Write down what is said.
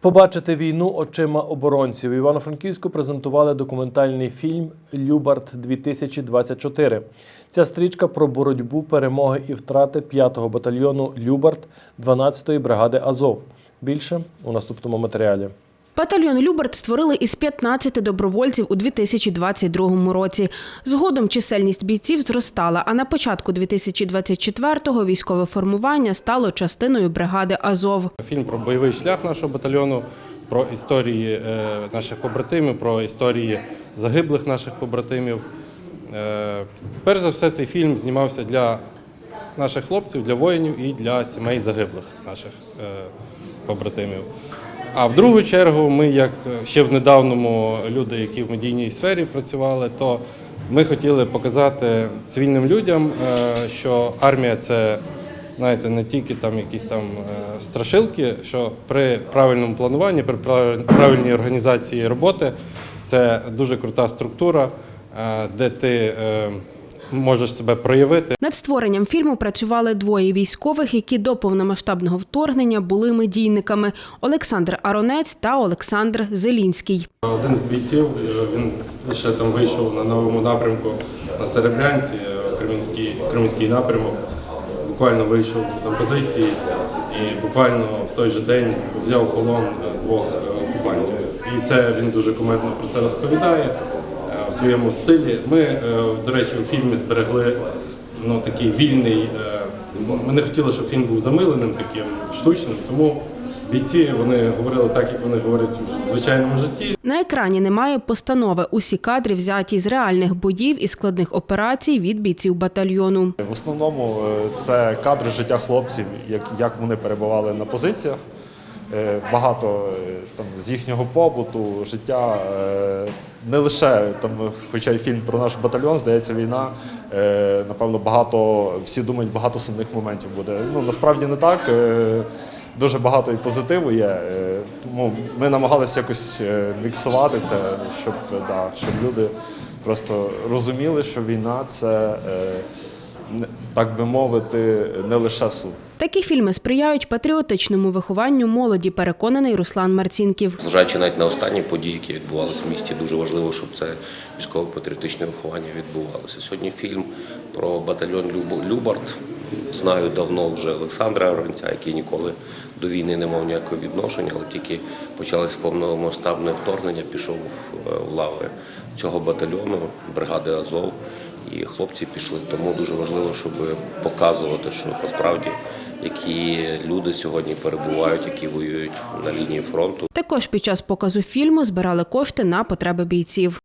Побачити війну очима оборонців. Івано-Франківську презентували документальний фільм Любард 2024 Ця стрічка про боротьбу, перемоги і втрати 5-го батальйону Любард 12-ї бригади Азов. Більше у наступному матеріалі. Батальйон Люберт створили із 15 добровольців у 2022 році. Згодом чисельність бійців зростала, а на початку 2024-го військове формування стало частиною бригади Азов. Фільм про бойовий шлях нашого батальйону, про історії е, наших побратимів, про історії загиблих наших побратимів. Е, Перш за все, цей фільм знімався для наших хлопців, для воїнів і для сімей загиблих наших е, побратимів. А в другу чергу, ми, як ще в недавному люди, які в медійній сфері працювали, то ми хотіли показати цивільним людям, е, що армія це знаєте, не тільки там якісь там е, страшилки, що при правильному плануванні, при прав- правильній організації роботи це дуже крута структура, е, де ти можеш себе проявити. Над створенням фільму працювали двоє військових, які до повномасштабного вторгнення були медійниками Олександр Аронець та Олександр Зелінський. Один з бійців е, він лише там вийшов на новому напрямку на Серебрянці, е, Кремінський, Кремінський напрямок. Буквально вийшов на позиції і буквально в той же день взяв полон двох е, окупантів. І це він дуже кумедно про це розповідає в своєму стилі. Ми, е, до речі, у фільмі зберегли ну, такий вільний. е, Ми не хотіли, щоб фільм був замиленим, таким штучним, тому бійці вони говорили так, як вони говорять у звичайному житті. На екрані немає постанови. Усі кадри взяті з реальних боїв і складних операцій від бійців батальйону. В основному е, це кадри життя хлопців, як, як вони перебували на позиціях. Е, Багато е, там з їхнього побуту, життя е, не лише там, хоча й фільм про наш батальйон, здається, війна. Напевно, багато всі думають, багато сумних моментів буде. Ну насправді не так. Дуже багато і позитиву є. Тому ми намагалися якось міксувати це, щоб, да, щоб люди просто розуміли, що війна це. Так би мовити, не лише суд. Такі фільми сприяють патріотичному вихованню молоді, переконаний Руслан Марцінків. Зважаючи навіть на останні події, які відбувалися в місті, дуже важливо, щоб це військово-патріотичне виховання відбувалося. Сьогодні фільм про батальйон Люб- Любард. Знаю давно вже Олександра Оронця, який ніколи до війни не мав ніякого відношення, але тільки почалось повномасштабне вторгнення, пішов е, в лави цього батальйону, бригади Азов. І хлопці пішли. Тому дуже важливо, щоб показувати, що насправді які люди сьогодні перебувають, які воюють на лінії фронту. Також під час показу фільму збирали кошти на потреби бійців.